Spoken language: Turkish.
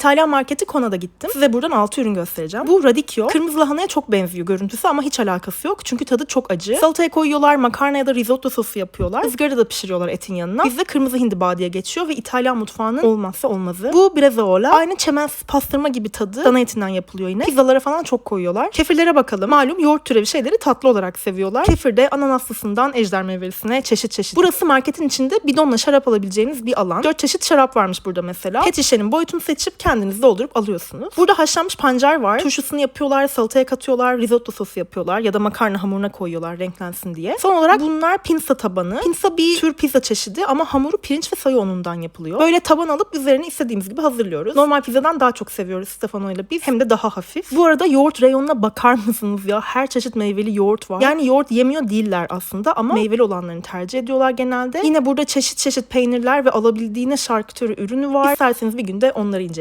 İtalyan marketi Cona'da gittim. Size buradan 6 ürün göstereceğim. Bu radicchio. Kırmızı lahanaya çok benziyor görüntüsü ama hiç alakası yok. Çünkü tadı çok acı. Salataya koyuyorlar, makarna ya da risotto sosu yapıyorlar. Izgarada da pişiriyorlar etin yanına. Bizde kırmızı hindiba diye geçiyor ve İtalyan mutfağının olmazsa olmazı. Bu brezaola. Aynı çemensiz pastırma gibi tadı. Dana etinden yapılıyor yine. Pizzalara falan çok koyuyorlar. Kefirlere bakalım. Malum yoğurt türevi şeyleri tatlı olarak seviyorlar. Kefir de ananaslısından ejder meyvelisine çeşit çeşit. Burası marketin içinde bidonla şarap alabileceğiniz bir alan. Dört çeşit şarap varmış burada mesela. Pet şişenin boyutunu seçip kendiniz doldurup alıyorsunuz. Burada haşlanmış pancar var. Turşusunu yapıyorlar, salataya katıyorlar, risotto sosu yapıyorlar ya da makarna hamuruna koyuyorlar renklensin diye. Son olarak bunlar pinsa tabanı. Pinsa bir tür pizza çeşidi ama hamuru pirinç ve soya unundan yapılıyor. Böyle taban alıp üzerine istediğimiz gibi hazırlıyoruz. Normal pizzadan daha çok seviyoruz Stefano ile biz. Hem de daha hafif. Bu arada yoğurt reyonuna bakar mısınız ya? Her çeşit meyveli yoğurt var. Yani yoğurt yemiyor değiller aslında ama meyveli olanlarını tercih ediyorlar genelde. Yine burada çeşit çeşit peynirler ve alabildiğine şarküteri ürünü var. İsterseniz bir günde onları inceleyelim.